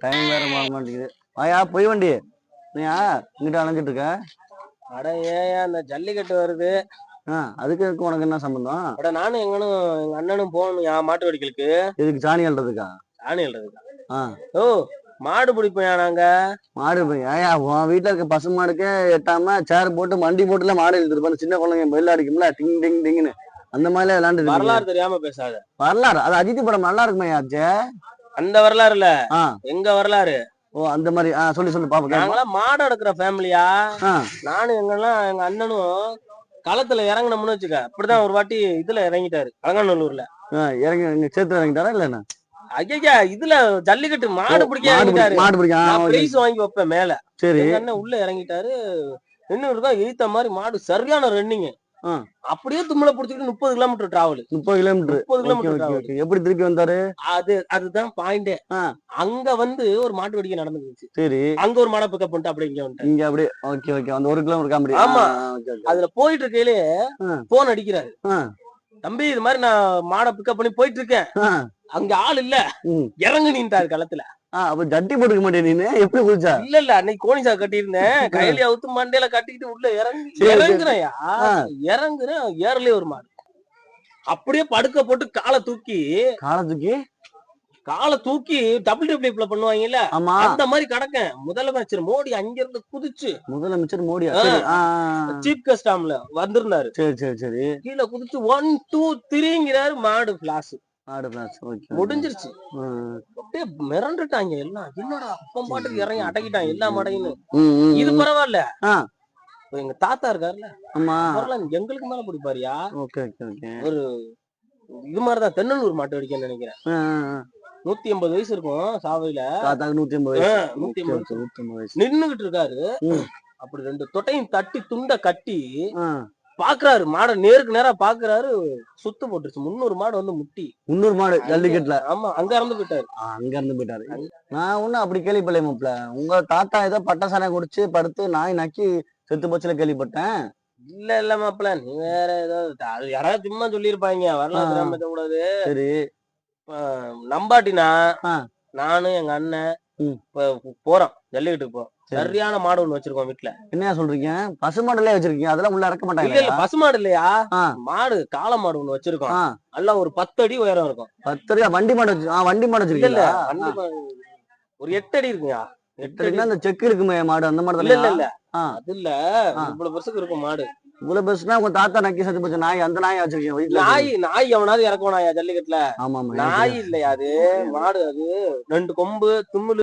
Time வேற மாற மாட்டேங்குது. வாயா பொய் வண்டி. நீயா? இங்கிட்ட அலைஞ்சிட்டு இருக்க? அட ஏன் அந்த ஜல்லிக்கட்டு வருது. ஆ அதுக்கு இதுக்கு உனக்கு என்ன சம்பந்தம்? அட நானும் எங்கனும் எங்க அண்ணனும் போகணும் என் மாட்டு வடிக்கலுக்கு. இதுக்கு சாணி அல்றதுக்கா சாணி எழுறதுக்கு ஆ. ஓ மாடு பிடிப்போம் நாங்க? மாடு ஏயா உன் வீட்டுல இருக்க பசு மாடுக்கே எட்டாம சேர் போட்டு வண்டி போட்டுல மாடு இழுத்துருப்பாங்க சின்ன குழந்தைங்க பெல் அடிக்கும்ல டிங் டிங் டிங்னு அந்த மாதிரி விளையாண்டு வரலாறு தெரியாம பேசாத. வரலாறு? அது அஜித் படம் நல்லா இருக்குமே ஆச்சே அந்த வரலாறு இல்ல எங்க வரலாறு? ஓ அந்த மாதிரி. ஆ சொல்லி சொல்லி பாப்பா கேப்போம். நாங்களாம் மாடு அடக்குற ஃபேமிலியா நானும் எங்கெல்லாம் எங்க அண்ணனும் களத்துல இறங்குனோம்னு வச்சுக்க அப்படிதான் ஒரு வாட்டி இதுல இறங்கிட்டாரு அலங்காநல்லூர்ல இறங்கி இங்க சேர்த்து இறங்கிட்டாரா இல்ல என்ன? ஐயா இதுல ஜல்லிக்கட்டு மாடு பிடிக்க இறங்கிட்டாரு. மாடு பிடிக்க. பிரைஸ் வாங்கி வைப்பேன் மேல. சரி. அண்ணன் உள்ள இறங்கிட்டாரு. இன்னொரு தான் எய்த்த மாதிரி மாடு சரியான ரன்னிங். அப்படியே தும்மல புடிச்சுக்கிட்டு முப்பது கிலோமீட்டர் டிராவல் முப்பது கிலோமீட்டர். முப்பது கிலோமீட்டர் எப்படி திருப்பி வந்தாரு? அது அதுதான் பாயிண்டே. அங்க வந்து ஒரு மாட்டு வெடிக்கை நடந்துருச்சு சரி. அங்க ஒரு மாடை பிக்கப் பண்ணிட்டு அப்படியே இங்க வந்துட்டேன் இங்க அப்படியே ஓகே ஓகே. அந்த ஒரு கிலோமீட்டர் காமெடி. ஆமா. அதுல போயிட்டு இருக்கையிலே. போன் அடிக்கிறாரு. தம்பி இது மாதிரி நான் மாடை பிக்கப் பண்ணி போயிட்டு இருக்கேன். அங்க ஆள் இல்ல. இறங்கு நின்ட்டாரு களத்துல. அப்ப ஜட்டி போட்டுக்க மாட்டே நீனு. எப்படி குதிச்சா இல்ல இல்ல அன்னைக்கு கோணிசா கட்டியிருந்தேன். கையில அவுத்து மண்டையில கட்டிக்கிட்டு உள்ள இறங்கி. இறங்குறேன்யா. இறங்குறேன் ஏறலே ஒரு மாடு. அப்படியே படுக்க போட்டு காலை தூக்கி காலத்துக்கு காலை தூக்கி டபுள் டபிள்யூப்ல பண்ணுவாங்கல்ல அந்த மாதிரி கிடக்கேன். முதலமைச்சர் மோடி அங்க இருந்து குதிச்சு. முதலமைச்சர் ஆ. சீஃப் கஸ்டாம்ல வந்திருந்தாரு. சரி சரி சரி. கீழே குதிச்சு ஒன் டூ த்ரீங்கிறாரு மாடு பிளாஸ் ஆடு ஓகே முடிஞ்சிருச்சு. அப்படியே மிரண்டுட்டாங்க எல்லாம். என்னடா அப்பம் பாட்டுக்கு இறங்கி அடக்கிட்டான் எல்லா மாடையும் ம், ம், இது. பரவாயில்ல. எங்க தாத்தா இருக்காருல்ல? ஆமா. அவரெல்லாம் எங்களுக்கு மேல பிடிப்பாருயா? ஓகே ஓகே ஒரு இது மாதிரிதான் தென்னலூர் மாட்டு வெடிக்கன்னு நினைக்கிறேன். நூத்தி எண்பது வயசு இருக்கும் சாவையில. தாத்தாக்கு நூத்தி வயசு. நூத்தி வயசு. நின்னுகிட்டு இருக்காரு. அப்படி ரெண்டு தொட்டையும் தட்டி துண்ட கட்டி பாக்குறாரு. மாடை நேருக்கு நேரா பாக்குறாரு. சுத்து போட்டுருச்சு. முன்னூறு மாடு வந்து முட்டி. முன்னூறு மாடு ஜல்லிக்கட்டுல ஆமா அங்க இறந்து போயிட்டாரு. அங்க இருந்து போயிட்டாரு. நான் ஒண்ணும் அப்படி கேள்விப்படல மாப்ள. உங்க தாத்தா ஏதோ பட்டசாரம் குடிச்சு படுத்து நாய் நக்கி செத்து போச்சுல கேள்விப்பட்டேன். இல்ல இல்ல மாப்பிள நீ வேற ஏதோ அது யாராவது சும்மா சொல்லியிருப்பாங்க. வரலாறு ஆ. தெரியாம பேசக்கூடாது சரி. நம்பாட்டினா. நானும் எங்க அண்ணன். இப்ப போறோம் ஜல்லிக்கட்டுக்கு போறோம். சரி. சரியான மாடு ஒண்ணு வச்சிருக்கோம் வீட்டுல என்னையா சொல்றீங்க? பசு மாடுலயே வச்சிருக்கீங்க அதெல்லாம் உள்ள இறக்க இல்ல இல்ல மாட்டாங்க பசு மாடு இல்லையா. மாடு காளை மாடு ஒண்ணு வச்சிருக்கோம். நல்லா ஒரு பத்து அடி உயரம் இருக்கும். பத்து ரூபா வண்டி மாடு வண்டி மாடு மாடு ஒரு எட்டு அடி இருக்குங்க எட்டு அடி. எட்டுனா இந்த செக்கு இருக்குமே மாடு அந்த மாடு இல்ல இல்ல. அது இல்ல. இவ்வளவு பெருசுக்கு இருக்கும் மாடு. இவ்வளவு பெருசுனா உங்க தாத்தா நக்கி செத்து போச்சு நாய் அந்த நாய் வச்சிருக்கீங்க வீட்டுல நாய் நாய் எவனாவது இறக்குவானா ஜல்லிக்கட்டுல? ஆமா ஆமா நாய் இல்லையா அது? மாடு அது. ரெண்டு கொம்பு தும்முலு